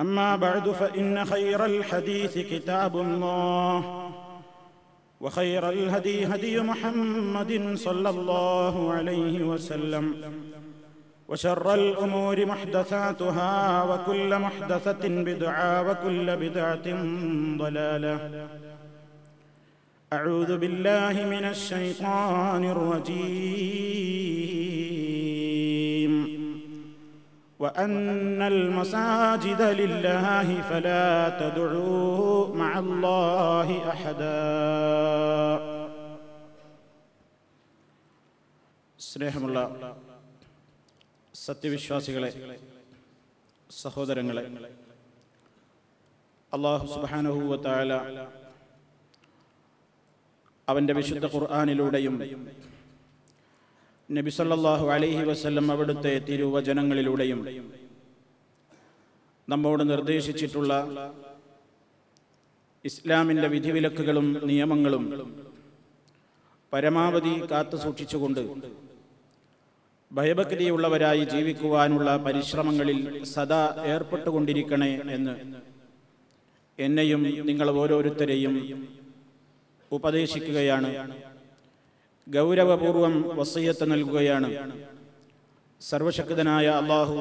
أما بعد فإن خير الحديث كتاب الله وخير الهدي هدي محمد صلى الله عليه وسلم وشر الأمور محدثاتها وكل محدثة بدعة وكل بدعة ضلالة. أعوذ بالله من الشيطان الرجيم. وأن المساجد لله فلا تدعوا مع الله أحدا സ്നേഹമുള്ള സത്യവിശ്വാസികളെ സഹോദരങ്ങളെ അള്ളാഹു സുബാനഹുവത്തായ അവൻ്റെ വിശുദ്ധ ഖുർആാനിലൂടെയും നബി സല്ലല്ലാഹു അലൈഹി വസല്ലം അവിടുത്തെ തിരുവചനങ്ങളിലൂടെയും നമ്മോട് നിർദ്ദേശിച്ചിട്ടുള്ള ഇസ്ലാമിന്റെ വിധിവിലക്കുകളും നിയമങ്ങളും പരമാവധി കാത്തു സൂക്ഷിച്ചുകൊണ്ട് ഭയഭക്തിയുള്ളവരായി ജീവിക്കുവാനുള്ള പരിശ്രമങ്ങളിൽ സദാ ഏർപ്പെട്ടുകൊണ്ടിരിക്കണേ എന്ന് എന്നെയും നിങ്ങൾ ഓരോരുത്തരെയും ഉപദേശിക്കുകയാണ്. ഗൗരവപൂർവം വസയ്യത്ത് നൽകുകയാണ്. സർവശക്തനായ അള്ളാഹു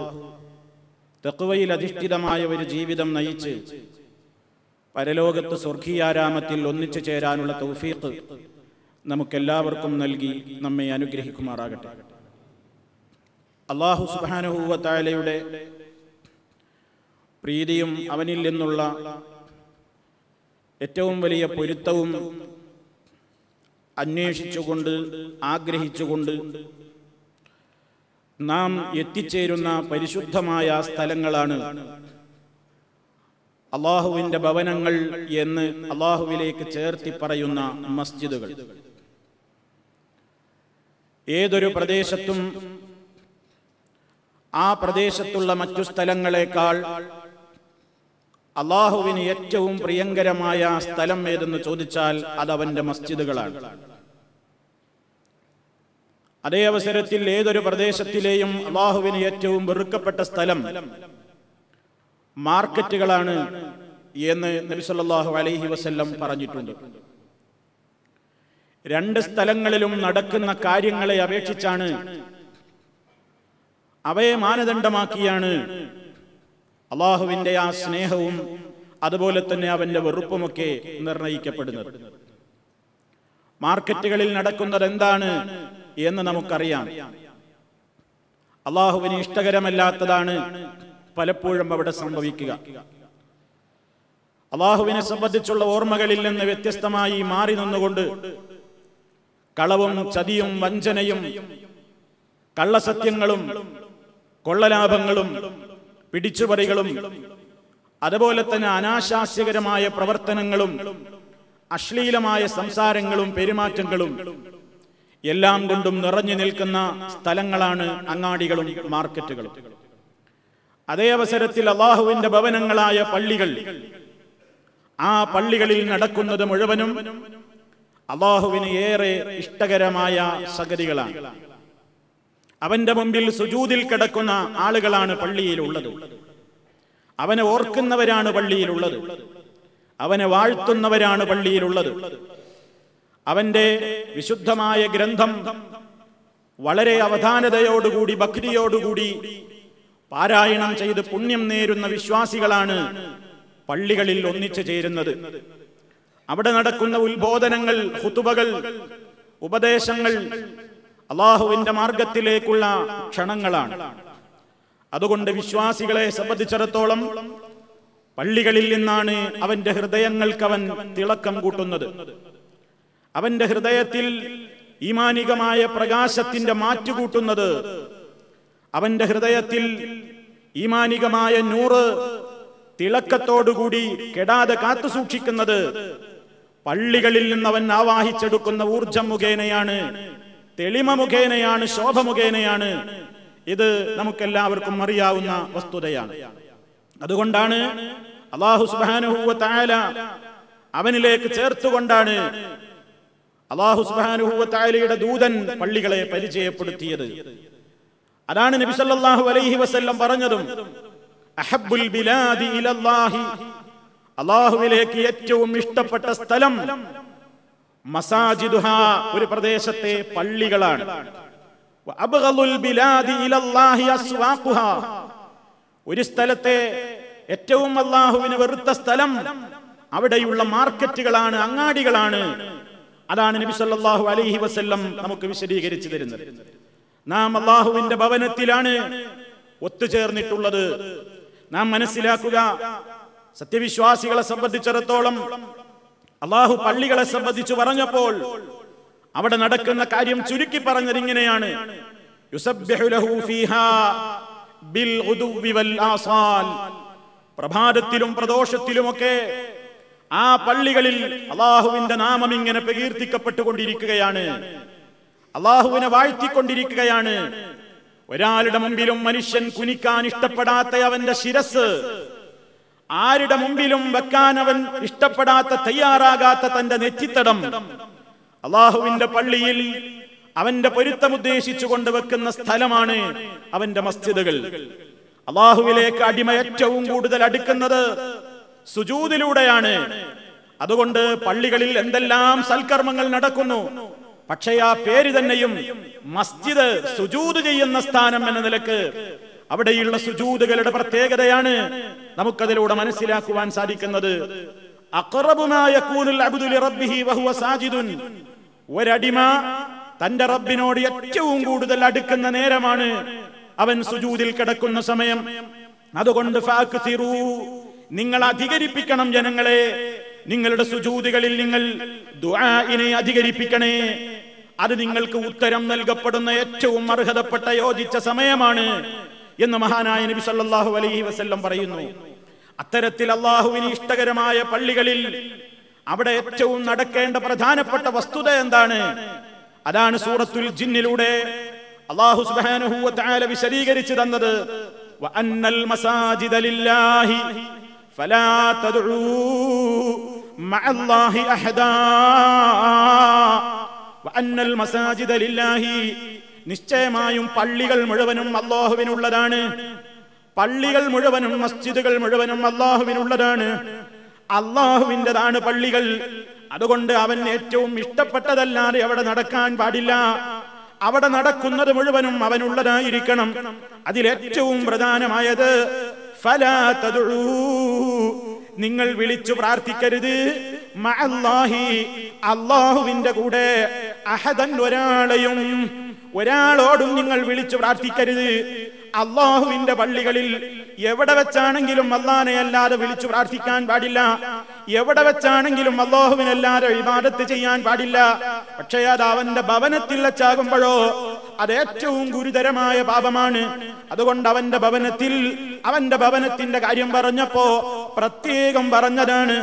തെക്കുവയിൽ അധിഷ്ഠിതമായ ഒരു ജീവിതം നയിച്ച് പരലോകത്ത് സ്വർഗീയാരാമത്തിൽ ഒന്നിച്ചു ചേരാനുള്ള തൗഫീഖ് നമുക്കെല്ലാവർക്കും നൽകി നമ്മെ അനുഗ്രഹിക്കുമാറാകട്ടെ. അള്ളാഹു സുബാനുഹൂവത്തായാലയുടെ പ്രീതിയും അവനിൽ നിന്നുള്ള ഏറ്റവും വലിയ പൊരുത്തവും അന്വേഷിച്ചുകൊണ്ട് ആഗ്രഹിച്ചുകൊണ്ട് നാം എത്തിച്ചേരുന്ന പരിശുദ്ധമായ സ്ഥലങ്ങളാണ് അള്ളാഹുവിന്റെ ഭവനങ്ങൾ എന്ന് അള്ളാഹുവിലേക്ക് ചേർത്തി പറയുന്ന മസ്ജിദുകൾ. ഏതൊരു പ്രദേശത്തും ആ പ്രദേശത്തുള്ള മറ്റു സ്ഥലങ്ങളെക്കാൾ അള്ളാഹുവിന് ഏറ്റവും പ്രിയങ്കരമായ സ്ഥലം ഏതെന്ന് ചോദിച്ചാൽ അത് അവന്റെ മസ്ജിദുകളാണ്. അതേ അവസരത്തിൽ ഏതൊരു പ്രദേശത്തിലെയും അള്ളാഹുവിന് ഏറ്റവും വെറുക്കപ്പെട്ട സ്ഥലം മാർക്കറ്റുകളാണ് എന്ന് നബി സല്ലല്ലാഹു അലൈഹി വസല്ലം പറഞ്ഞിട്ടുണ്ട്. രണ്ട് സ്ഥലങ്ങളിലും നടക്കുന്ന കാര്യങ്ങളെ അപേക്ഷിച്ചാണ് അവയെ മാനദണ്ഡമാക്കിയാണ് അള്ളാഹുവിന്റെ ആ സ്നേഹവും അതുപോലെ തന്നെ അവന്റെ വെറുപ്പുമൊക്കെ നിർണയിക്കപ്പെടുന്നത്. മാർക്കറ്റുകളിൽ നടക്കുന്നത് എന്താണ് എന്ന് നമുക്കറിയാം. അള്ളാഹുവിന് ഇഷ്ടകരമല്ലാത്തതാണ് പലപ്പോഴും അവിടെ സംഭവിക്കുക. അള്ളാഹുവിനെ സംബന്ധിച്ചുള്ള ഓർമ്മകളിൽ നിന്ന് വ്യത്യസ്തമായി മാറി നിന്നുകൊണ്ട് കളവും ചതിയും വഞ്ചനയും കള്ളസത്യങ്ങളും കൊള്ളലാഭങ്ങളും പിടിച്ചുപറികളും അതുപോലെ തന്നെ അനാശാസ്യകരമായ പ്രവർത്തനങ്ങളും അശ്ലീലമായ സംസാരങ്ങളും പെരുമാറ്റങ്ങളും എല്ലാം കൊണ്ടും നിറഞ്ഞു നിൽക്കുന്ന സ്ഥലങ്ങളാണ് അങ്ങാടികളും മാർക്കറ്റുകളും. അതേ അവസരത്തിൽ അള്ളാഹുവിന്റെ ഭവനങ്ങളായ പള്ളികൾ ആ പള്ളികളിൽ നടക്കുന്നത് മുഴുവനും അള്ളാഹുവിന് ഏറെ ഇഷ്ടകരമായ സംഗതികളാണ്. അവന്റെ മുമ്പിൽ സുജൂതിൽ കിടക്കുന്ന ആളുകളാണ് പള്ളിയിലുള്ളത്. അവനെ ഓർക്കുന്നവരാണ് പള്ളിയിലുള്ളത്. അവനെ വാഴ്ത്തുന്നവരാണ് പള്ളിയിലുള്ളത്. അവന്റെ വിശുദ്ധമായ ഗ്രന്ഥം വളരെ അവധാനതയോടുകൂടി ഭക്തിയോടുകൂടി പാരായണം ചെയ്ത് പുണ്യം നേരുന്ന വിശ്വാസികളാണ് പള്ളികളിൽ ഒന്നിച്ചു ചേരുന്നത്. അവിടെ നടക്കുന്ന ഉത്ബോധനങ്ങൾ ഹുതുബകൾ ഉപദേശങ്ങൾ അള്ളാഹുവിന്റെ മാർഗത്തിലേക്കുള്ള ക്ഷണങ്ങളാണ്. അതുകൊണ്ട് വിശ്വാസികളെ സംബന്ധിച്ചിടത്തോളം പള്ളികളിൽ നിന്നാണ് അവന്റെ ഹൃദയങ്ങൾക്ക് അവൻ തിളക്കം കൂട്ടുന്നത്. അവന്റെ ഹൃദയത്തിൽ ഈമാനികമായ പ്രകാശത്തിന്റെ മാറ്റുകൂട്ടുന്നത് അവന്റെ ഹൃദയത്തിൽ ഈമാനികമായ നൂറ് തിളക്കത്തോടുകൂടി കെടാതെ കാത്തു സൂക്ഷിക്കുന്നത് പള്ളികളിൽ നിന്ന് അവൻ ആവാഹിച്ചെടുക്കുന്ന ഊർജം മുഖേനയാണ്. തെളിമ മുഖേനയാണ് ശോഭ മുഖേനയാണ് ഇത് നമുക്കെല്ലാവർക്കും അറിയാവുന്ന വസ്തുതയാണ്. അതുകൊണ്ടാണ് അള്ളാഹു സുബാനുഹൂവ താല അവനിലേക്ക് ചേർത്തുകൊണ്ടാണ് അള്ളാഹു സുബാനുഹൂവ താലയുടെ ദൂതൻ പള്ളികളെ പരിചയപ്പെടുത്തിയത്. അതാണ് നബി സല്ലല്ലാഹു അലൈഹി വസല്ലം പറഞ്ഞതും അഹബ്ബുൽ അള്ളാഹുവിലേക്ക് ഏറ്റവും ഇഷ്ടപ്പെട്ട സ്ഥലം മസാജിദുഹ ഒരു പ്രദേശത്തെ പള്ളികളാണ്. ഒരു സ്ഥലത്തെ ഏറ്റവും അള്ളാഹുവിന് വെറുത്ത സ്ഥലം അവിടെയുള്ള മാർക്കറ്റുകളാണ് അങ്ങാടികളാണ്. അതാണ് നബി സല്ലല്ലാഹു അലൈഹി വസല്ലം നമുക്ക് വിശദീകരിച്ചു തരുന്നത്. നാം അള്ളാഹുവിന്റെ ഭവനത്തിലാണ് ഒത്തുചേർന്നിട്ടുള്ളത്. നാം മനസ്സിലാക്കുക സത്യവിശ്വാസികളെ സംബന്ധിച്ചിടത്തോളം അള്ളാഹു പള്ളികളെ സംബന്ധിച്ച് പറഞ്ഞപ്പോൾ അവിടെ നടക്കുന്ന കാര്യം ചുരുക്കി പറഞ്ഞത് ഇങ്ങനെയാണ്. പ്രഭാതത്തിലും പ്രദോഷത്തിലുമൊക്കെ ആ പള്ളികളിൽ അള്ളാഹുവിന്റെ നാമം ഇങ്ങനെ പ്രകീർത്തിക്കപ്പെട്ടുകൊണ്ടിരിക്കുകയാണ്. അള്ളാഹുവിനെ വാഴ്ത്തിക്കൊണ്ടിരിക്കുകയാണ്. ഒരാളുടെ മുമ്പിലും മനുഷ്യൻ കുനിക്കാൻ ഇഷ്ടപ്പെടാത്ത അവന്റെ ശിരസ് ആരുടെ മുമ്പിലും വെക്കാൻ അവൻ ഇഷ്ടപ്പെടാത്ത തയ്യാറാകാത്ത തന്റെ നെറ്റിത്തടം. അള്ളാഹുവിന്റെ പള്ളിയിൽ അവന്റെ പൊരുത്തം ഉദ്ദേശിച്ചു കൊണ്ട് വെക്കുന്ന സ്ഥലമാണ് അവന്റെ മസ്ജിദുകൾ. അള്ളാഹുവിലേക്ക് അടിമ ഏറ്റവും കൂടുതൽ അടുക്കുന്നത് സുജൂതിലൂടെയാണ്. അതുകൊണ്ട് പള്ളികളിൽ എന്തെല്ലാം സൽക്കർമ്മങ്ങൾ നടക്കുന്നു. പക്ഷേ ആ പേര് തന്നെയും മസ്ജിദ് സുജൂത് ചെയ്യുന്ന സ്ഥാനം എന്ന നിലയ്ക്ക് അവിടെയുള്ള സുജൂതുകളുടെ പ്രത്യേകതയാണ് നമുക്കതിലൂടെ മനസ്സിലാക്കുവാൻ സാധിക്കുന്നത്. ഒരടിമ തന്റെ റബ്ബിനോട് ഏറ്റവും കൂടുതൽ അടുക്കുന്ന നേരമാണ് അവൻ സുജൂതിൽ കിടക്കുന്ന സമയം. അതുകൊണ്ട് നിങ്ങൾ അധികരിപ്പിക്കണം ജനങ്ങളെ. നിങ്ങളുടെ സുജൂതികളിൽ നിങ്ങൾ ദുആഇനെ അധികരിപ്പിക്കണേ. അത് നിങ്ങൾക്ക് ഉത്തരം നൽകപ്പെടുന്ന ഏറ്റവും അർഹതപ്പെട്ട യോജിച്ച സമയമാണ്. എന്ന് മഹാനായ നബി സല്ലല്ലാഹു അലൈഹി വസല്ലം പറയുന്നു. അത്തരത്തിൽ അള്ളാഹുവിന് ഇഷ്ടകരമായ പള്ളികളിൽ അവിടെ ഏറ്റവും നടക്കേണ്ട പ്രധാനപ്പെട്ട വസ്തുത എന്താണ്? അതാണ് സൂറത്തുൽ ജിന്നിലൂടെ അള്ളാഹു സുബ്ഹാനഹു വ തആല വിശദീകരിച്ചു തന്നത്. വഅന്നൽ മസാജിദ ലില്ലാഹി ഫലാ തദ്ഉ മഅല്ലാഹി അഹദാ. വഅന്നൽ മസാജിദ ലില്ലാഹി നിശ്ചയമായും പള്ളികൾ മുഴുവനും അള്ളാഹുവിനുള്ളതാണ് പള്ളികൾ മുഴുവനും മസ്ജിദുകൾ മുഴുവനും അള്ളാഹുവിനുള്ളതാണ് അള്ളാഹുവിന്റെതാണ് പള്ളികൾ. അതുകൊണ്ട് അവൻ ഏറ്റവും ഇഷ്ടപ്പെട്ടതല്ലാതെ അവിടെ നടക്കാൻ പാടില്ല. അവിടെ നടക്കുന്നത് മുഴുവനും അവനുള്ളതായിരിക്കണം. അതിലേറ്റവും പ്രധാനമായത് നിങ്ങൾ വിളിച്ചു പ്രാർത്ഥിക്കരുത്. അള്ളാഹുവിന്റെ കൂടെ അഹദൻ ഒരാളെയും ഒരാളോടും നിങ്ങൾ വിളിച്ചു പ്രാർത്ഥിക്കരുത്. അള്ളാഹുവിന്റെ പള്ളികളിൽ എവിടെ വെച്ചാണെങ്കിലും അള്ളാനെ അല്ലാതെ വിളിച്ചു പ്രാർത്ഥിക്കാൻ പാടില്ല. എവിടെ വെച്ചാണെങ്കിലും അള്ളാഹുവിനല്ലാതെ വിവാദത്ത് ചെയ്യാൻ പാടില്ല. പക്ഷേ അത് അവന്റെ ഭവനത്തിൽ വെച്ചാകുമ്പോഴോ അത് ഏറ്റവും ഗുരുതരമായ പാപമാണ്. അതുകൊണ്ട് അവന്റെ ഭവനത്തിൽ അവന്റെ ഭവനത്തിന്റെ കാര്യം പറഞ്ഞപ്പോ പ്രത്യേകം പറഞ്ഞതാണ്.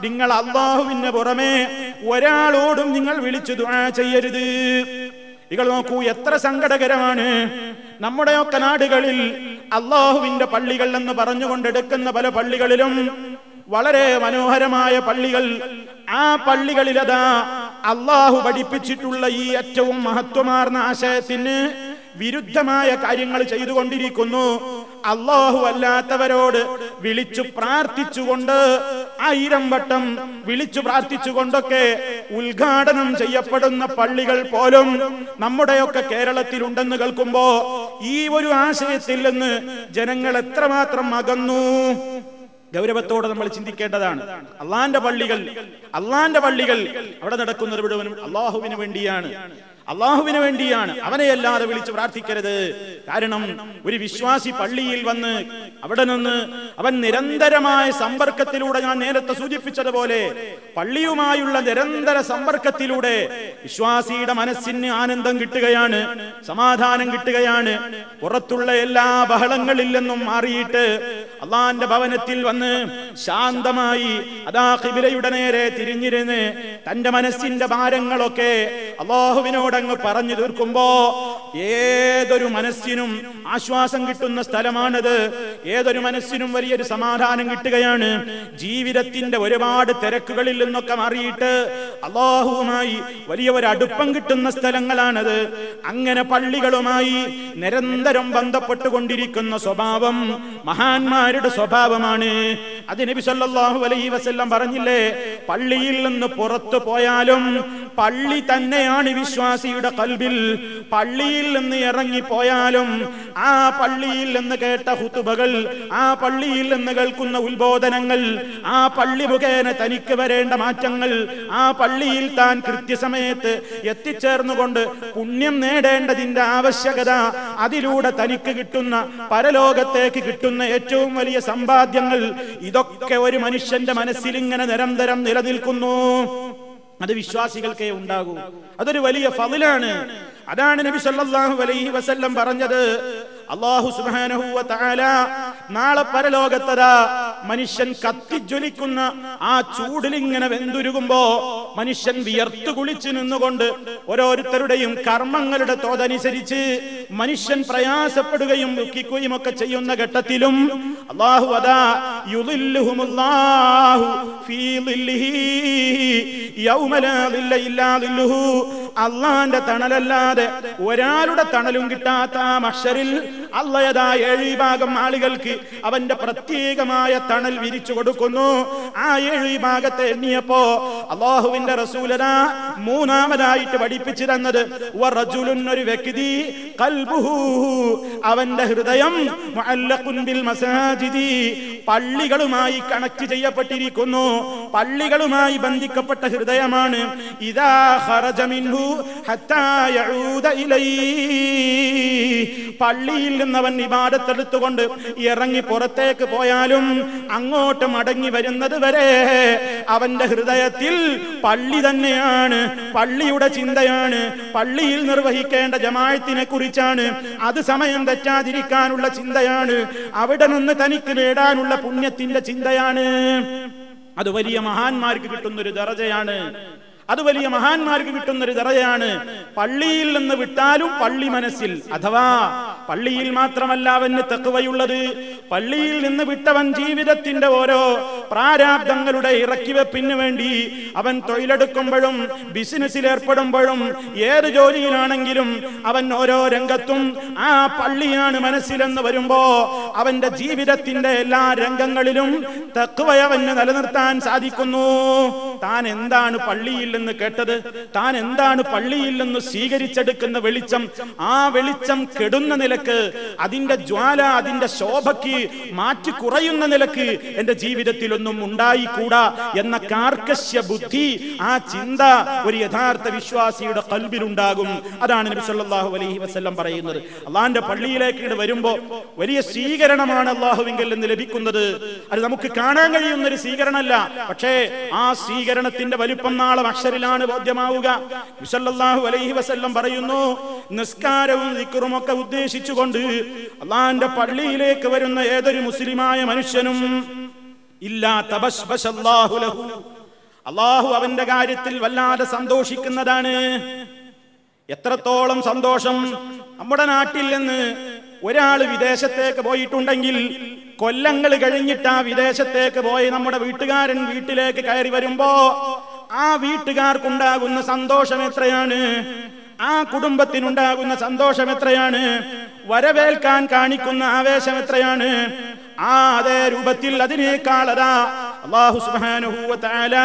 നിങ്ങൾ അള്ളാഹുവിന്റെ പുറമെ ഒരാളോടും നിങ്ങൾ വിളിച്ചു ദുആ ചെയ്യരുത്. നിങ്ങൾ നോക്കൂ എത്ര സങ്കടകരമാണ്. നമ്മുടെയൊക്കെ നാടുകളിൽ അള്ളാഹുവിന്റെ പള്ളികൾ എന്ന് പറഞ്ഞുകൊണ്ടെടുക്കുന്ന പല പള്ളികളിലും വളരെ മനോഹരമായ പള്ളികൾ. ആ പള്ളികളിലതാ അള്ളാഹു പഠിപ്പിച്ചിട്ടുള്ള ഈ ഏറ്റവും മഹത്വമാർന്ന ആശയത്തിന് വിരുദ്ധമായ കാര്യങ്ങൾ ചെയ്തുകൊണ്ടിരിക്കുന്നു. അള്ളാഹു അല്ലാത്തവരോട് വിളിച്ചു പ്രാർത്ഥിച്ചുകൊണ്ട് ആയിരം വട്ടം വിളിച്ചു പ്രാർത്ഥിച്ചുകൊണ്ടൊക്കെ ഉദ്ഘാടനം ചെയ്യപ്പെടുന്ന പള്ളികൾ പോലും നമ്മുടെയൊക്കെ കേരളത്തിൽ ഉണ്ടെന്ന് കേൾക്കുമ്പോ ഈ ഒരു ആശയത്തിൽ നിന്ന് ജനങ്ങൾ എത്രമാത്രം അകന്നു? ഗൗരവത്തോടെ നമ്മൾ ചിന്തിക്കേണ്ടതാണ്. അള്ളാന്റെ പള്ളികൾ അള്ളാന്റെ പള്ളികൾ അവിടെ നടക്കുന്നത് മുഴുവനും അള്ളാഹുവിന് വേണ്ടിയാണ്. അള്ളാഹുവിന് വേണ്ടിയാണ്. അവനെ അല്ലാതെ വിളിച്ച് പ്രാർത്ഥിക്കരുത്. കാരണം ഒരു വിശ്വാസി പള്ളിയിൽ വന്ന് അവിടെ നിന്ന് അവൻ നിരന്തരമായ സമ്പർക്കത്തിലൂടെ ഞാൻ നേരത്തെ സൂചിപ്പിച്ചതുപോലെ പള്ളിയുമായുള്ള നിരന്തര സമ്പർക്കത്തിലൂടെ വിശ്വാസിയുടെ മനസ്സിന് ആനന്ദം കിട്ടുകയാണ് സമാധാനം കിട്ടുകയാണ്. പുറത്തുള്ള എല്ലാ ബഹളങ്ങളിൽ നിന്നും മാറിയിട്ട് അള്ളാന്റെ ഭവനത്തിൽ വന്ന് ശാന്തമായി അതാ ഖിബിലയുടെ നേരെ തിരിഞ്ഞിരുന്ന് തന്റെ മനസ്സിന്റെ ഭാരങ്ങളൊക്കെ അള്ളാഹുവിനോടങ്ങ് പറഞ്ഞു തീർക്കുമ്പോ ഏതൊരു മനസ്സിനും ആശ്വാസം കിട്ടുന്ന സ്ഥലമാണത്. ഏതൊരു മനസ്സിനും വലിയൊരു സമാധാനം കിട്ടുകയാണ്. ജീവിതത്തിന്റെ ഒരുപാട് തിരക്കുകളിൽ നിന്നൊക്കെ മാറിയിട്ട് അള്ളാഹുവുമായി വലിയ ഒരു അടുപ്പം കിട്ടുന്ന സ്ഥലങ്ങളാണത്. അങ്ങനെ പള്ളികളുമായി നിരന്തരം ബന്ധപ്പെട്ടുകൊണ്ടിരിക്കുന്ന സ്വഭാവം മഹാന്മാരുടെ സ്വഭാവമാണ്. അത് നബി സല്ലല്ലാഹു അലൈഹി വസല്ലം പറഞ്ഞില്ലേ? പള്ളിയിൽ നിന്ന് പുറത്തു പോയാലും പള്ളി തന്നെയാണ് വിശ്വാസിയുടെ കൽബിൽ പള്ളിയിൽ നിന്ന് ഇറങ്ങിപ്പോയാലും ആ പള്ളിയിൽ നിന്ന് കേട്ട ഹുത്തുബകൾ ആ പള്ളിയിൽ നിന്ന് കേൾക്കുന്ന ഉത്ബോധനങ്ങൾ ആ പള്ളി മുഖേന തനിക്ക് വരേണ്ട മാറ്റങ്ങൾ ആ പള്ളിയിൽ താൻ കൃത്യസമയത്ത് എത്തിച്ചേർന്നുകൊണ്ട് പുണ്യം നേടേണ്ടതിന്റെ ആവശ്യകത അതിലൂടെ തനിക്ക് കിട്ടുന്ന പരലോകത്തേക്ക് കിട്ടുന്ന ഏറ്റവും വലിയ സമ്പാദ്യങ്ങൾ ഇതൊക്കെ ഒരു മനുഷ്യന്റെ മനസ്സിൽ ഇങ്ങനെ നിരന്തരം നിലനിൽക്കുന്നു. അത് വിശ്വാസികൾക്കേ ഉണ്ടാകൂ. അതൊരു വലിയ ഫതിലാണ്. അതാണ് നബി സല്ലല്ലാഹു അലൈഹി വസല്ലം പറഞ്ഞത്. അള്ളാഹു സുബ്ഹാനഹു വ തആല നാളെ പരലോകത്തതാ മനുഷ്യൻ കത്തിജ്വലിക്കുന്ന ആ ചൂടിൽ ഇങ്ങനെ വെന്തുരുകുമ്പോ മനുഷ്യൻ വിയർത്തു കുളിച്ചു നിന്നുകൊണ്ട് ഓരോരുത്തരുടെയും കർമ്മങ്ങളുടെ തോതനുസരിച്ച് മനുഷ്യൻ പ്രയാസപ്പെടുകയും ദുഃഖിക്കുകയും ഒക്കെ ചെയ്യുന്ന ഘട്ടത്തിലും അള്ളാഹു അതാ യുളില്ലുഹുമുല്ലാഹു ഫീ يوم لا ظل إلا ظله. അള്ളാന്റെ തണലല്ലാതെ ഒരാളുടെ തണലും കിട്ടാത്ത ആ മഷറിൽ അള്ളയതാ ഏഴ് ഭാഗം ആളുകൾക്ക് അവന്റെ പ്രത്യേകമായ തണൽ വിരിച്ചു കൊടുക്കുന്നു. ആ ഏഴ് ഭാഗത്തെ എണ്ണിയപ്പോ അള്ളാഹുവിന്റെ റസൂലത മൂന്നാമതായിട്ട് പഠിപ്പിച്ചു തന്നത് ഒരു വ്യക്തി കൽബുഹു അവന്റെ ഹൃദയം മസാജിദി പള്ളികളുമായി കണക്ട് ചെയ്യപ്പെട്ടിരിക്കുന്നു. പള്ളികളുമായി ബന്ധിക്കപ്പെട്ട ഹൃദയമാണ് ഇതാ ഖറജ പള്ളിയിൽ നിന്ന് അവൻ ഇബാദത്തെടുത്തുകൊണ്ട് ഇറങ്ങി പുറത്തേക്ക് പോയാലും അങ്ങോട്ട് മടങ്ങി വരുന്നത് വരെ അവന്റെ ഹൃദയത്തിൽ പള്ളി തന്നെയാണ് പള്ളിയുടെ ചിന്തയാണ് പള്ളിയിൽ നിർവഹിക്കേണ്ട ജമാഴത്തിനെ കുറിച്ചാണ് അത് സമയം തെറ്റാതിരിക്കാനുള്ള ചിന്തയാണ് അവിടെ നിന്ന് തനിക്ക് നേടാനുള്ള പുണ്യത്തിന്റെ ചിന്തയാണ്. അത് വലിയ മഹാന്മാർക്ക് കിട്ടുന്ന ഒരു ദറജയാണ്. അത് വലിയ മഹാന്മാർക്ക് കിട്ടുന്ന ഒരു ദറയാണ്. പള്ളിയിൽ നിന്ന് വിട്ടാലും പള്ളി മനസ്സിൽ അഥവാ പള്ളിയിൽ മാത്രമല്ല അവന് തെക്കുവയുള്ളത് പള്ളിയിൽ നിന്ന് വിട്ടവൻ ജീവിതത്തിന്റെ ഓരോ പ്രാരാബ്ദങ്ങളുടെ ഇറക്കിവെപ്പിന് വേണ്ടി അവൻ തൊഴിലെടുക്കുമ്പോഴും ബിസിനസ്സിൽ ഏർപ്പെടുമ്പോഴും ഏത് ജോലിയിലാണെങ്കിലും അവൻ ഓരോ രംഗത്തും ആ പള്ളിയാണ് മനസ്സിലെന്ന് വരുമ്പോ അവന്റെ ജീവിതത്തിന്റെ എല്ലാ രംഗങ്ങളിലും തെക്കുവയവന് നിലനിർത്താൻ സാധിക്കുന്നു. താൻ എന്താണ് പള്ളിയിൽ നിന്ന് കേട്ടത് താൻ എന്താണ് പള്ളിയിൽ നിന്ന് സ്വീകരിച്ചെടുക്കുന്ന വെളിച്ചം? ആ വെളിച്ചം കെടുന്ന നിലയ്ക്ക് അതിന്റെ ജ്വാല അതിന്റെ ശോഭയ്ക്ക് മാറ്റി കുറയുന്ന നിലയ്ക്ക് എന്റെ ജീവിതത്തിലൊന്നും ഉണ്ടായിക്കൂടാ എന്ന കാർക്കശ്യ ബുദ്ധി ആ ചിന്ത ഒരു യഥാർത്ഥ വിശ്വാസിയുടെ കൽബിലുണ്ടാകും അതാണ് നബി സല്ലല്ലാഹു അലൈഹി വസല്ലം പറയുന്നത്. അള്ളാന്റെ പള്ളിയിലേക്ക് വരുമ്പോ വലിയ സ്വീകരണമാണ് അള്ളാഹുവിങ്കിൽ നിന്ന് ലഭിക്കുന്നത്. അത് നമുക്ക് കാണാൻ കഴിയുന്ന ഒരു സ്വീകരണമല്ല. പക്ഷേ ആ സ്വീകരണത്തിന്റെ വലിപ്പം നാളെ അക്ഷരിലാണ് ബോധ്യമാവുക. വിസല്ലാഹു അലൈഹി വസല്ലം പറയുന്നു നിസ്കാരവും ദിക്റും ഒക്കെ ഉദ്ദേശിച്ചുകൊണ്ട് അള്ളാന്റെ പള്ളിയിലേക്ക് വരുന്ന ഏതൊരു മുസ്ലിമായ മനുഷ്യനും ഇല്ലാ. തബശ്ബശല്ലാഹു ലഹു. അള്ളാഹു അവന്റെ കാര്യത്തിൽ വല്ലാതെ സന്തോഷിക്കുന്നതാണ്. എത്രത്തോളം സന്തോഷം. നമ്മുടെ നാട്ടിൽ നിന്ന് ഒരാൾ വിദേശത്തേക്ക് പോയിട്ടുണ്ടെങ്കിൽ കൊല്ലങ്ങൾ കഴിഞ്ഞിട്ട് ആ വിദേശത്തേക്ക് പോയി നമ്മുടെ വീട്ടുകാരൻ വീട്ടിലേക്ക് കയറി വരുമ്പോ ആ വീട്ടുകാർക്കുണ്ടാകുന്ന സന്തോഷം എത്രയാണ്? ആ കുടുംബത്തിനുണ്ടാകുന്ന സന്തോഷം എത്രയാണ്? വരവേൽക്കാൻ കാണിക്കുന്ന ആവേശം എത്രയാണ്? ആ അതേ രൂപത്തിൽ അതിനേക്കാളതാ അള്ളാഹു സുബ്ഹാനഹു വ തആല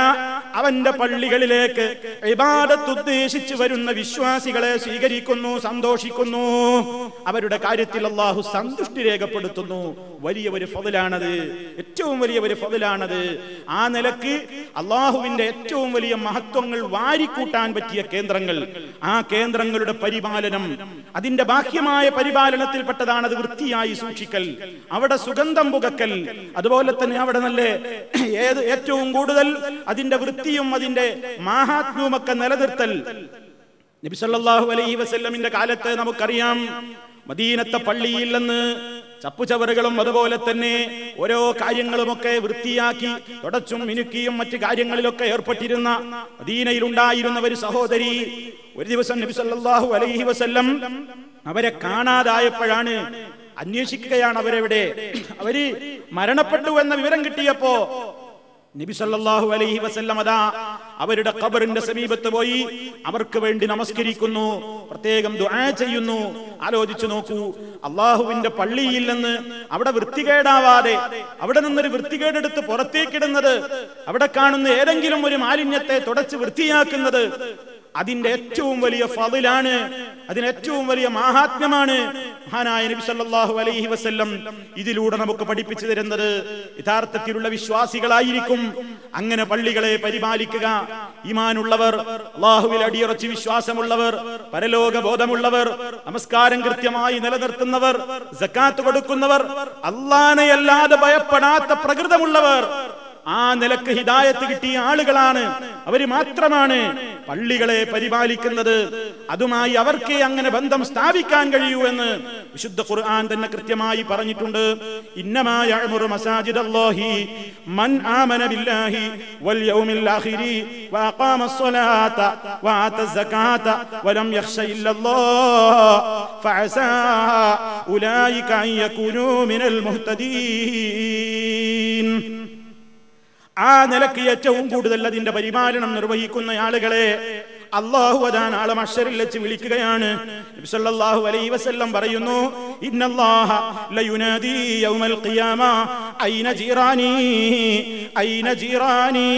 അവന്റെ പള്ളികളിലേക്ക് ഇബാദത്ത് ഉദ്ദേശിച്ചു വരുന്ന വിശ്വാസികളെ സ്വീകരിക്കുന്നു സന്തോഷിക്കുന്നു. അവരുടെ കാര്യത്തിൽ അള്ളാഹു സന്തുഷ്ടി രേഖപ്പെടുത്തുന്നു. വലിയ ഒരു ഫതിലാണത്. ഏറ്റവും വലിയ ഒരു ഫതിലാണത്. ആ നിലയ്ക്ക് അള്ളാഹുവിന്റെ ഏറ്റവും വലിയ മഹത്വങ്ങൾ വാരിക്കൂട്ടാൻ പറ്റിയ കേന്ദ്രങ്ങൾ. ആ കേന്ദ്രങ്ങളുടെ പരിപാലനം. അതിന്റെ ബാഹ്യമായ പരിപാലനത്തിൽപ്പെട്ടതാണ് അത് വൃത്തിയായി സൂക്ഷിക്കൽ. അവിടെ സുഗന്ധം പുകക്കൽ. അതുപോലെ തന്നെ അവിടെ നല്ല ഏത് ഏറ്റവും കൂടുതൽ അതിന്റെ വൃത്തിയും അതിന്റെ മാഹാത്മ്യവുമൊക്കെ നിലനിർത്തൽ. നബി സല്ലല്ലാഹു അലൈഹി വസല്ലമിന്റെ കാലത്ത് നമുക്കറിയാം മദീനത്തെ പള്ളിയിൽ നിന്ന് ചപ്പുചവറുകളും അതുപോലെ തന്നെ ഓരോ കാര്യങ്ങളുമൊക്കെ വൃത്തിയാക്കി തുടച്ചും മിനുക്കിയും മറ്റു കാര്യങ്ങളിലൊക്കെ ഏർപ്പെട്ടിരുന്ന മദീനയിലുണ്ടായിരുന്ന ഒരു സഹോദരി ഒരു ദിവസം നബി സല്ലല്ലാഹു അലൈഹി വസല്ലം അവരെ കാണാതായപ്പോഴാണ് അന്വേഷിക്കുകയാണ് അവരെവിടെ. അവർ മരണപ്പെട്ടു എന്ന വിവരം കിട്ടിയപ്പോ നബി സല്ലല്ലാഹു അലൈഹി വസല്ലം അതാ അവരുടെ ഖബറിന്റെ സമീപത്ത് പോയി അവർക്ക് വേണ്ടി നമസ്കരിക്കുന്നു പ്രത്യേകം ദുആ ചെയ്യുന്നു. ആലോചിച്ചു നോക്കൂ അള്ളാഹുവിന്റെ പള്ളിയിൽ നിന്ന് അവിടെ വൃത്തികേടാവാതെ അവിടെ നിന്നൊരു വൃത്തികേടെടുത്ത് പുറത്തേക്കിടുന്നത് അവിടെ കാണുന്ന ഏതെങ്കിലും ഒരു മാലിന്യത്തെ തുടച്ച് വൃത്തിയാക്കുന്നത് അതിന്റെ ഏറ്റവും വലിയ ഫതിലാണ് അതിന് ഏറ്റവും വലിയ മഹാത്മ്യമാണ് മഹാനായ നബി സല്ലല്ലാഹു അലൈഹി വസല്ലം ഇതിലൂടെ നമുക്ക് പഠിപ്പിച്ചു തരുന്നത്. യഥാർത്ഥത്തിലുള്ള വിശ്വാസികളായിരിക്കും. അങ്ങനെ പള്ളികളെ പരിപാലിക്കുക ഈമാനുള്ളവർ അള്ളാഹുവിൽ അടിയുറച്ച് വിശ്വാസമുള്ളവർ പരലോക ബോധമുള്ളവർ നമസ്കാരം കൃത്യമായി നിലനിർത്തുന്നവർ സക്കാത്ത് കൊടുക്കുന്നവർ അല്ലാനെയല്ലാതെ ഭയപ്പെടാത്ത പ്രകൃതമുള്ളവർ ആ നിലക്ക് ഹിദായത്ത് കിട്ടിയ ആളുകളാണ് അവര് മാത്രമാണ് പള്ളികളെ പരിപാലിക്കുന്നത് അതുമായി അവർക്ക് അങ്ങനെ ബന്ധം സ്ഥാപിക്കാൻ കഴിയൂ എന്ന് വിശുദ്ധ ഖുർആൻ തന്നെ കൃത്യമായി പറഞ്ഞിട്ടുണ്ട് ഇന്നമായ മസാജിദ് അല്ലാഹി മൻ ആമന ബില്ലാഹി വൽ യൗമിൽ ആഖിരി വഅഖാമ الصلاة وآتى الزكاة ولم يخش إلا الله فعسى أولئك أن يكونوا من المهتدين ആ നിലയ്ക്ക് ഏറ്റവും കൂടുതൽ അതിന്റെ പരിപാലനം നിർവഹിക്കുന്ന ആളുകളെ അള്ളാഹു അതാൻ ആളെ മഷറിൽ വെച്ച് വിളിക്കുകയാണ്. നബി സല്ലല്ലാഹു അലൈഹി വസല്ലം പറയുന്നു ഇന്നല്ലാഹ ലയുനാദി യൗമൽ ഖിയാമ ഐന ജീറാനി ഐന ജീറാനി.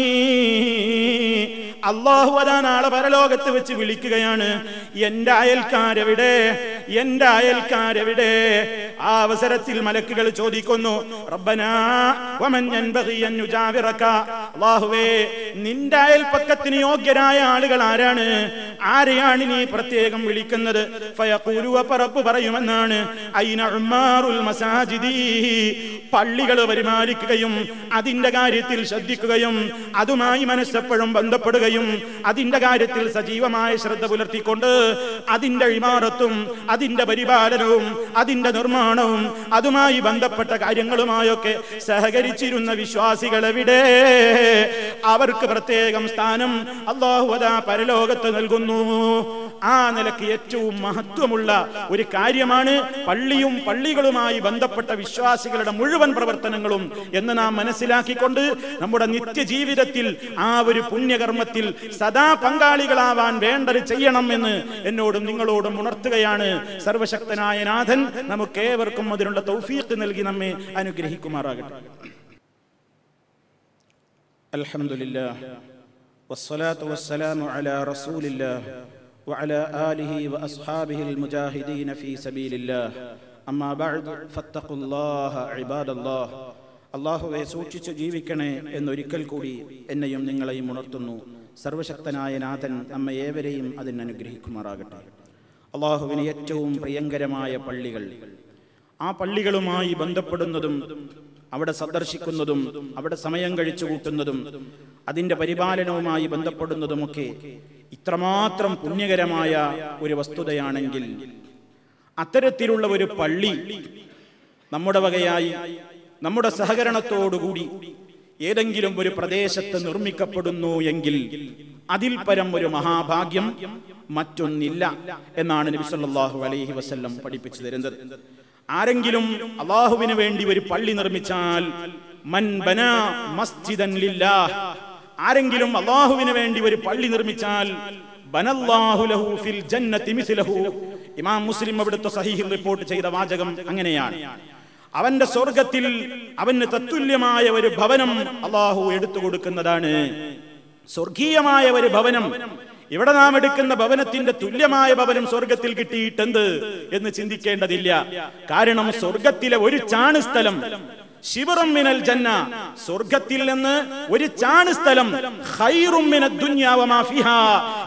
അള്ളാഹു അതാൻ ആളെ പരലോകത്ത് വെച്ച് വിളിക്കുകയാണ് എന്റെ അയൽക്കാരെവിടെ? എന്റെ അയൽക്കാരെവിടെ? ആ അവസരത്തിൽ മലക്കുകൾ ചോദിക്കുന്നു അല്ലാഹുവേ നിന്റെ അയൽപ്പക്കത്തിന് യോഗ്യരായ ആളുകൾ ആരാണ്? ആരെയാണ് നീ പ്രത്യേകം വിളിക്കുന്നത്? റബ്ബ് പറയുമെന്നാണ്. പള്ളികൾ പരിപാലിക്കുകയും അതിന്റെ കാര്യത്തിൽ ശ്രദ്ധിക്കുകയും അതുമായി മനസ്സെപ്പോഴും ബന്ധപ്പെടുകയും അതിന്റെ കാര്യത്തിൽ സജീവമായ ശ്രദ്ധ പുലർത്തിക്കൊണ്ട് അതിന്റെ ഇമാറത്തും അതിന്റെ പരിപാലനവും അതിന്റെ നിർമ്മാണവും അതുമായി ബന്ധപ്പെട്ട കാര്യങ്ങളുമായൊക്കെ സഹകരിച്ചിരുന്ന വിശ്വാസികളെവിടെ അവർക്ക് പ്രത്യേകം സ്ഥാനം അള്ളാഹുദ പരലോകത്ത് നൽകുന്നു. ആ നിലയ്ക്ക് ഏറ്റവും മഹത്വമുള്ള ഒരു കാര്യമാണ് പള്ളിയും പള്ളികളുമായി ബന്ധപ്പെട്ട വിശ്വാസികളുടെ മുഴുവൻ പ്രവർത്തനങ്ങളും എന്ന് നാം മനസ്സിലാക്കിക്കൊണ്ട് നമ്മുടെ നിത്യജീവിതത്തിൽ ആ ഒരു പുണ്യകർമ്മത്തിൽ സദാ പങ്കാളികളാവാൻ വേണ്ടത് ചെയ്യണം എന്ന് എന്നോടും നിങ്ങളോടും ഉണർത്തുകയാണ്. സർവശക്തനായ നാഥൻ നമുക്കേവർക്കും അതിനുള്ള തൗഫീഖ് നൽകി നമ്മെ അനുഗ്രഹിക്കുമാറാകട്ടെ അൽഹംദുലില്ലാ والصلاة والسلام على رسول الله وعلى آله وأصحابه المجاهدين في سبيل الله أما بعد فاتقوا الله عباد الله അള്ളാഹുവെ സൂക്ഷിച്ച് ജീവിക്കണേ എന്നൊരിക്കൽ കൂടി എന്നെയും നിങ്ങളെയും ഉണർത്തുന്നു സർവശക്തനായ നാഥൻ നമ്മെ ഏവരെയും അതിന് അനുഗ്രഹിക്കുമാറാകട്ടെ അള്ളാഹുവിന് ഏറ്റവും പ്രിയങ്കരമായ പള്ളികൾ. ആ പള്ളികളുമായി ബന്ധപ്പെടുന്നതും അവിടെ സന്ദർശിക്കുന്നതും അവിടെ സമയം കഴിച്ചു കൂട്ടുന്നതും അതിന്റെ പരിപാലനവുമായി ബന്ധപ്പെടുന്നതുമൊക്കെ ഇത്രമാത്രം പുണ്യകരമായ ഒരു വസ്തുതയാണെങ്കിൽ അത്തരത്തിലുള്ള ഒരു പള്ളി നമ്മുടെ വകയായി നമ്മുടെ സഹകരണത്തോടുകൂടി ഏതെങ്കിലും ഒരു പ്രദേശത്ത് നിർമ്മിക്കപ്പെടുന്നു എങ്കിൽ അതിൽ പരം ഒരു മഹാഭാഗ്യം മറ്റൊന്നില്ല എന്നാണ് നബി സല്ലല്ലാഹു അലൈഹി വസല്ലം പഠിപ്പിച്ചു തരുന്നത്. ആരെങ്കിലും അള്ളാഹുവിന് വേണ്ടി ഒരു പള്ളി നിർമ്മിച്ചാൽ മൻ ബനാ മസ്ജിദൻ ലില്ലാഹ്. ആരെങ്കിലും അള്ളാഹുവിന് വേണ്ടി ഒരു പള്ളി നിർമ്മിച്ചാൽ ബനല്ലാഹു ലഹു ഫിൽ ജന്നതി മിസ്ലഹു. ഇമാം മുസ്ലിം അവിടുത്തെ സഹീഹിൽ റിപ്പോർട്ട് ചെയ്ത വാചകം അങ്ങനെയാണ്. അവന്റെ സ്വർഗത്തിൽ അവന് തത്തുല്യമായ ഒരു ഭവനം അള്ളാഹു എടുത്തു കൊടുക്കുന്നതാണ്. സ്വർഗീയമായ ഒരു ഭവനം. ഇവിടെ നാം എടുക്കുന്ന ഭവനത്തിന്റെ തുല്യമായ ഭവനം സ്വർഗത്തിൽ കിട്ടിയിട്ടെന്ത് എന്ന് ചിന്തിക്കേണ്ടതില്ല. കാരണം സ്വർഗത്തിലെ ഒരു ചാണ് സ്ഥലം ശിവറും മിനൽ ജന്ന സ്വർഗത്തിൽ നിന്ന് ഒരു ചാണ് സ്ഥലം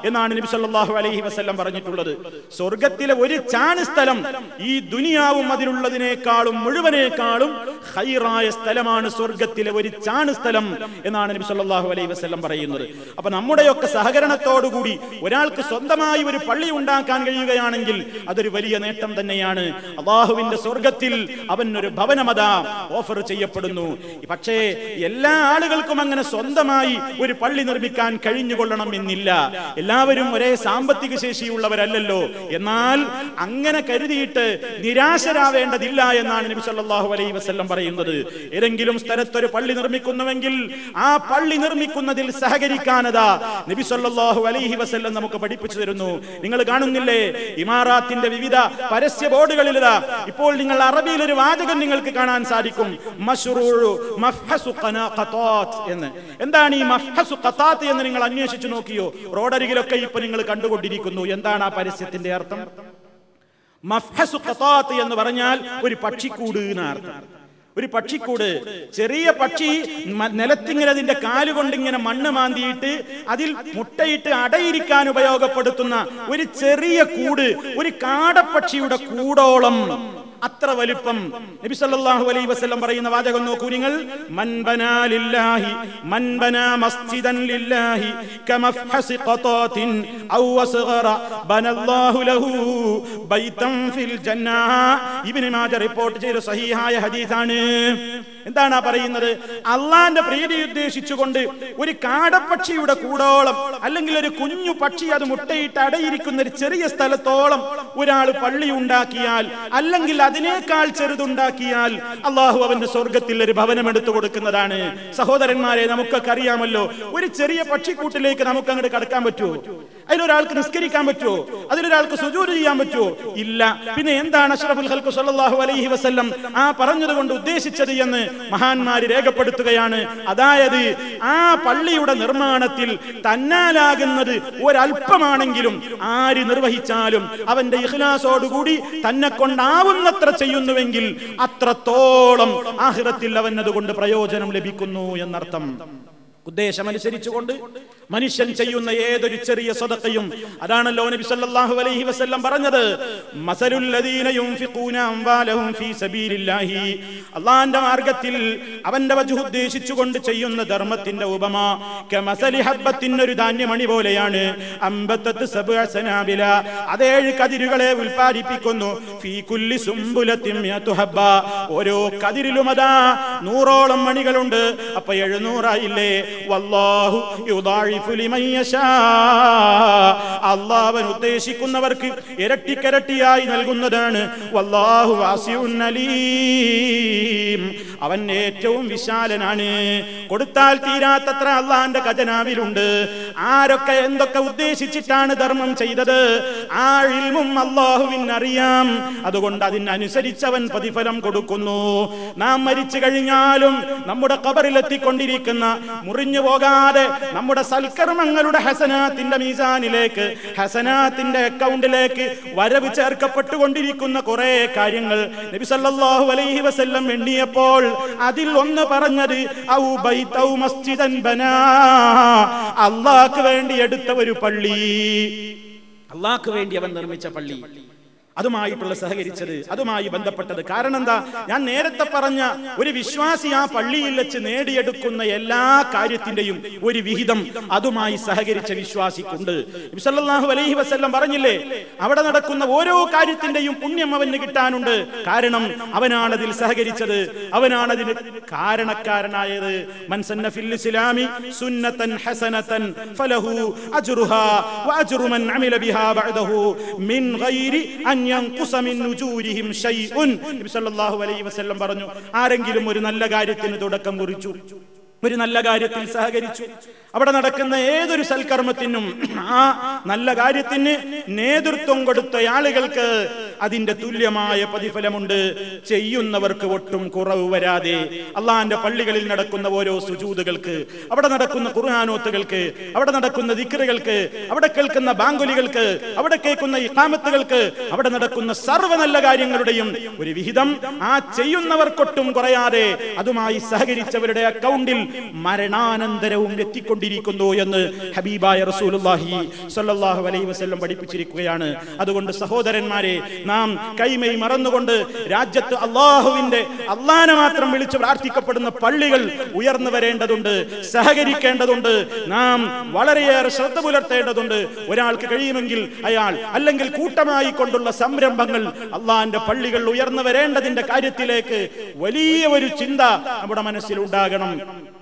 എന്നാണ് നബി സല്ലല്ലാഹു അലൈഹി വസല്ലം പറഞ്ഞിട്ടുള്ളത്. സ്വർഗത്തിലെ ഒരു ചാണ് സ്ഥലം ഈ ദുനിയാവും അതിലുള്ളതിനേക്കാളും മുഴുവനേക്കാളും ഹൈറായ സ്ഥലമാണ് സ്വർഗത്തിലെ ഒരു ചാണ് സ്ഥലം എന്നാണ് നബി സല്ലല്ലാഹു അലൈഹി വസല്ലം പറയുന്നത്. അപ്പൊ നമ്മുടെയൊക്കെ സഹകരണത്തോടുകൂടി ഒരാൾക്ക് സ്വന്തമായി ഒരു പള്ളി ഉണ്ടാക്കാൻ കഴിയുകയാണെങ്കിൽ അതൊരു വലിയ നേട്ടം തന്നെയാണ്. അള്ളാഹുവിന്റെ സ്വർഗത്തിൽ അവൻ ഒരു ഭവനമതാ ഓഫർ ചെയ്യപ്പെടുന്നു. പക്ഷേ എല്ലാ ആളുകൾക്കും അങ്ങനെ സ്വന്തമായി ഒരു പള്ളി നിർമ്മിക്കാൻ കഴിഞ്ഞുകൊള്ളണം എന്നില്ല. എല്ലാവരും ഒരേ സാമ്പത്തിക ശേഷിയുള്ളവരല്ലോ എന്നാൽ അങ്ങനെ കരുതിയിട്ട് നിരാശരാവേണ്ടതില്ല എന്നാണ് നബി സല്ലല്ലാഹു അലൈഹി വസല്ലം പറയുന്നത്. ഏതെങ്കിലും സ്ഥലത്തൊരു പള്ളി നിർമ്മിക്കുന്നുവെങ്കിൽ ആ പള്ളി നിർമ്മിക്കുന്നതിൽ സഹകരിക്കാനതാ നബി സല്ലല്ലാഹു അലൈഹി വസ്ല്ലം നമുക്ക് പഠിപ്പിച്ചു തരുന്നു. നിങ്ങൾ കാണുന്നില്ലേ? ഇമാറാത്തിന്റെ വിവിധ പരസ്യ ബോർഡുകളിലതാ ഇപ്പോൾ നിങ്ങൾ അറബിയിൽ ഒരു വാചകം നിങ്ങൾക്ക് കാണാൻ സാധിക്കും. എന്ന്. എന്താണ് ഈ എന്ന് നിങ്ങൾ അന്വേഷിച്ചു നോക്കിയോ? റോഡരികിലൊക്കെ ഇപ്പൊ നിങ്ങൾ കണ്ടുകൊണ്ടിരിക്കുന്നു. എന്താണ് ആ പരസ്യത്തിന്റെ അർത്ഥം? എന്ന് പറഞ്ഞാൽ ഒരു പക്ഷിക്കൂട് എന്നർത്ഥം ഒരു പക്ഷിക്കൂട് ചെറിയ പക്ഷി നിലത്തിങ്ങനെ അതിന്റെ കാലുകൊണ്ട് ഇങ്ങനെ മണ്ണ് മാന്തിയിട്ട് അതിൽ മുട്ടയിട്ട് അടയിരിക്കാൻ ഉപയോഗപ്പെടുത്തുന്ന ഒരു ചെറിയ കൂട് ഒരു കാടപ്പക്ഷിയുടെ കൂടോളം അത്ര വലിപ്പം. നബി സല്ലല്ലാഹു അലൈഹി വസല്ലം പറയുന്ന വാചകം നോക്കൂ നിങ്ങൾ. മൻ ബനാ ലില്ലാഹി മൻ ബനാ മസ്ജിദൻ ലില്ലാഹി കമഫ്ഹസി ഖതാത്തിൻ ഔ അസ്ഗറ ബനല്ലാഹു ലഹു ബൈതൻ ഫിൽ ജന്നാ ഇബ്നു മാജ റിപ്പോർട്ട് ചെയ്ത സഹീഹായ ഹദീസാണ്. എന്താണ് ആ പറയുന്നത്? അള്ളാന്റെ പ്രീതി ഉദ്ദേശിച്ചുകൊണ്ട് ഒരു കാടപ്പക്ഷിയുടെ കൂടോളം അല്ലെങ്കിൽ ഒരു കുഞ്ഞു പക്ഷി അത് മുട്ടയിട്ട് അടയിരിക്കുന്ന ഒരു ചെറിയ സ്ഥലത്തോളം ഒരാൾ പള്ളി ഉണ്ടാക്കിയാൽ അല്ലെങ്കിൽ അതിനേക്കാൾ ചെറുതുണ്ടാക്കിയാൽ അള്ളാഹു അവന്റെ സ്വർഗത്തിൽ ഒരു ഭവനം എടുത്തു കൊടുക്കുന്നതാണ്. സഹോദരന്മാരെ നമുക്കൊക്കെ അറിയാമല്ലോ ഒരു ചെറിയ പക്ഷിക്കൂട്ടിലേക്ക് നമുക്ക് അങ്ങോട്ട് കടക്കാൻ പറ്റുമോ? അതിലൊരാൾക്ക് നിസ്കരിക്കാൻ പറ്റുമോ? അതിലൊരാൾക്ക് സുജൂര് ചെയ്യാൻ പറ്റുമോ? ഇല്ല. പിന്നെ എന്താണ് അഷ്റഫുൽ ഹൽക്കു സല്ലല്ലാഹു അലൈഹി വസല്ലം ആ പറഞ്ഞതുകൊണ്ട് ഉദ്ദേശിച്ചത് എന്ന് മഹാന്മാര് രേഖപ്പെടുത്തുകയാണ്. അതായത് ആ പള്ളിയുടെ നിർമ്മാണത്തിൽ തന്നാലാകുന്നത് ഒരല്പമാണെങ്കിലും ആര് നിർവഹിച്ചാലും അവന്റെ ഇഖ്ലാസോടുകൂടി തന്നെ കൊണ്ടാവുന്നത്ര ചെയ്യുന്നുവെങ്കിൽ അത്രത്തോളം ആഹിറത്തിൽ അവൻ അതുകൊണ്ട് പ്രയോജനം ലഭിക്കുന്നു എന്നർത്ഥം. ഉദ്ദേശമനുസരിച്ചുകൊണ്ട് മനുഷ്യൻ ചെയ്യുന്ന ഏതൊരു ചെറിയ സ്വതക്കയും അതാണല്ലോ നബി സല്ലല്ലാഹു അലൈഹി വസല്ലം പറഞ്ഞത്. മസലുൽ ലദീന അംവാലഹും ഫീ സബീലില്ലാഹി. അള്ളാഹുവിന്റെ മാർഗത്തിൽ അവന്റെ വജു ഉദ്ദേശിച്ചുകൊണ്ട് ചെയ്യുന്ന ധർമ്മത്തിന്റെ ഉപമ കമസലി ഒരു ധാന്യമണി പോലെയാണ്. അതേഴ് കതിരുകളെ ഉൽപ്പാദിപ്പിക്കുന്നു. ഫീ കുല്ലി ഹബ്ബ. ഓരോ കതിരിലും അതാ നൂറോളം മണികളുണ്ട്. അപ്പൊ എഴുന്നൂറായില്ലേ? വല്ലാഹു അല്ലാഹു ഉദ്ദേശിക്കുന്നവർക്ക് ഇരട്ടിക്കരട്ടിയായി നൽകുന്നതാണ്. വല്ലാഹു അലീം. അവൻ ഏറ്റവും വിശാലനാണ്. കൊടുത്താൽ തീരാത്തത്ര അള്ളാന്റെ ഖജനാവിലുണ്ട്. ആരൊക്കെ എന്തൊക്കെ ഉദ്ദേശിച്ചിട്ടാണ് ധർമ്മം ചെയ്തത്? ആ ഇൽമും അള്ളാഹുവിന് അറിയാം. അതുകൊണ്ട് അതിനനുസരിച്ചവൻ പ്രതിഫലം കൊടുക്കുന്നു. നാം മരിച്ചു കഴിഞ്ഞാലും നമ്മുടെ കബറിലെത്തിക്കൊണ്ടിരിക്കുന്ന മുറിഞ്ഞു പോകാതെ നമ്മുടെ സൽക്കർമ്മങ്ങളുടെ ഹസനാത്തിന്റെ മീസാനിലേക്ക് ഹസനാത്തിന്റെ അക്കൗണ്ടിലേക്ക് വരവ് ചേർക്കപ്പെട്ടുകൊണ്ടിരിക്കുന്ന കുറെ കാര്യങ്ങൾ നബി സല്ലല്ലാഹു അലൈഹി വസല്ലം എണ്ണിയപ്പോൾ അതിൽ ഒന്ന് പറഞ്ഞത് ഔ ബൈതൗ മസ്ജിദൻ ബനാ അള്ളാഹ്ക്ക് വേണ്ടി എടുത്ത ഒരു പള്ളി. അള്ളാഹ്ക്ക് വേണ്ടി അവൻ നിർമ്മിച്ച പള്ളി. അതുമായിട്ടുള്ള സഹകരിച്ചത് അതുമായി ബന്ധപ്പെട്ടത്. കാരണം എന്താ? ഞാൻ നേരത്തെ പറഞ്ഞ ഒരു വിശ്വാസി ആ പള്ളിയിൽ വെച്ച് നേടിയെടുക്കുന്ന എല്ലാ കാര്യത്തിന്റെയും ഒരു വിഹിതം അതുമായി സഹകരിച്ച വിശ്വാസിക്കുണ്ട്. നബി സല്ലല്ലാഹു അലൈഹി വസല്ലം പറഞ്ഞില്ലേ? അവിടെ നടക്കുന്ന ഓരോ കാര്യത്തിന്റെയും പുണ്യം അവന് കിട്ടാനുണ്ട്. കാരണം അവനാണ് അതിൽ സഹകരിച്ചത്. അവനാണ് അതിന് കാരണക്കാരനായത് മൻസന്ന ഫിൽ ഇസ്ലാമി ഹസനത്തൻ ഫലഹു അജ്റുഹാ മൻ ബിഹാ ബഅദഹു മിൻ ഗൈരി അൻ പറഞ്ഞു ആരെങ്കിലും ഒരു നല്ല കാര്യത്തിന് തുടക്കം കുറിച്ചു. ഒരു നല്ല കാര്യത്തിൽ സഹകരിച്ചു. അവിടെ നടക്കുന്ന ഏതൊരു സൽക്കർമ്മത്തിനും ആ നല്ല കാര്യത്തിന് നേതൃത്വം കൊടുത്ത ആളുകൾക്ക് അതിന്റെ തുല്യമായ പ്രതിഫലമുണ്ട്. ചെയ്യുന്നവർക്ക് ഒട്ടും കുറവ് വരാതെ അള്ളാന്റെ പള്ളികളിൽ നടക്കുന്ന ഓരോ സുജൂതുകൾക്ക് അവിടെ നടക്കുന്ന ഖുർആാനോത്തുകൾക്ക് അവിടെ നടക്കുന്ന ദിക്കറുകൾക്ക് അവിടെ കേൾക്കുന്ന ബാങ്കുലികൾക്ക് അവിടെ കേൾക്കുന്ന ഇഖാമത്തുകൾക്ക് അവിടെ നടക്കുന്ന സർവ നല്ല കാര്യങ്ങളുടെയും ഒരു വിഹിതം ആ ചെയ്യുന്നവർക്കൊട്ടും കുറയാതെ അതുമായി സഹകരിച്ചവരുടെ അക്കൗണ്ടിൽ മരണാനന്തരവും എത്തിക്കൊണ്ടിരിക്കുന്നു എന്ന് ഹബീബായ റസൂലുള്ളാഹി സ്വല്ലല്ലാഹു അലൈഹി വസല്ലം പഠിപ്പിച്ചിരിക്കുകയാണ്. അതുകൊണ്ട് സഹോദരന്മാരെ നാം കൈമൈ മറന്നുകൊണ്ട് രാജ്യത്ത് അള്ളാഹുവിന്റെ അള്ളാനെ മാത്രം വിളിച്ച് പ്രാർത്ഥിക്കപ്പെടുന്ന പള്ളികൾ ഉയർന്നു വരേണ്ടതുണ്ട് സഹകരിക്കേണ്ടതുണ്ട് നാം വളരെയേറെ ശ്രദ്ധ പുലർത്തേണ്ടതുണ്ട്. ഒരാൾക്ക് കഴിയുമെങ്കിൽ അയാൾ അല്ലെങ്കിൽ കൂട്ടമായി കൊണ്ടുള്ള സംരംഭങ്ങൾ അള്ളാന്റെ പള്ളികൾ ഉയർന്നു വരേണ്ടതിന്റെ കാര്യത്തിലേക്ക് വലിയ ഒരു ചിന്ത നമ്മുടെ മനസ്സിൽ ഉണ്ടാകണം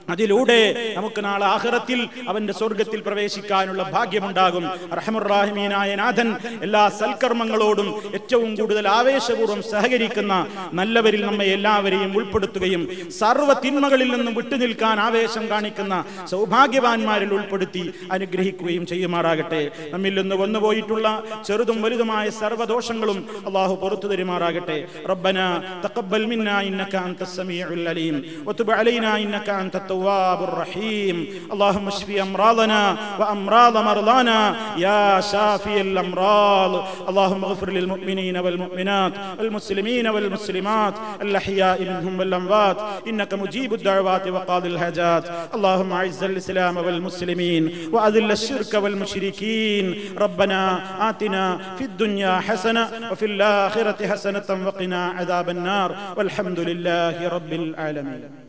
അതിലൂടെ നമുക്ക് നാളെ ആഹ്റത്തിൽ അവന്റെ സ്വർഗത്തിൽ പ്രവേശിക്കാനുള്ള ഭാഗ്യമുണ്ടാകും. റഹമുറാഹിമീനായ നാഥൻ എല്ലാ സൽക്കർമ്മങ്ങളോടും ഏറ്റവും കൂടുതൽ ആവേശപൂർവം സഹകരിക്കുന്ന നല്ലവരിൽ നമ്മെ എല്ലാവരെയും ഉൾപ്പെടുത്തുകയും സർവ തിന്മകളിൽ നിന്നും വിട്ടുനിൽക്കാൻ ആവേശം കാണിക്കുന്ന സൗഭാഗ്യവാന്മാരിൽ ഉൾപ്പെടുത്തി അനുഗ്രഹിക്കുകയും ചെയ്യുമാറാകട്ടെ. നമ്മിൽ നിന്ന് വന്നുപോയിട്ടുള്ള ചെറുതും വലുതുമായ സർവദോഷങ്ങളും അള്ളാഹു പുറത്തു തരുമാറാകട്ടെ. റബ്ബന തഖബ്ബൽ മിന്നാ ഇന്നക സമീഉൽ അലീം. വതുബ് അലൈനാ ഇന്നക അൻത التواب الرحيم. اللهم اشف أمراضنا وأمراض مرضانا. يا شافي الأمراض. اللهم اغفر للمؤمنين والمؤمنات والمسلمين والمسلمات الأحياء منهم والأموات. إنك مجيب الدعوات وقاضي الحاجات. اللهم أعز الإسلام والمسلمين وأذل الشرك والمشركين. ربنا آتنا في الدنيا حسنة وفي الآخرة حسنة وقنا عذاب النار. والحمد لله رب العالمين.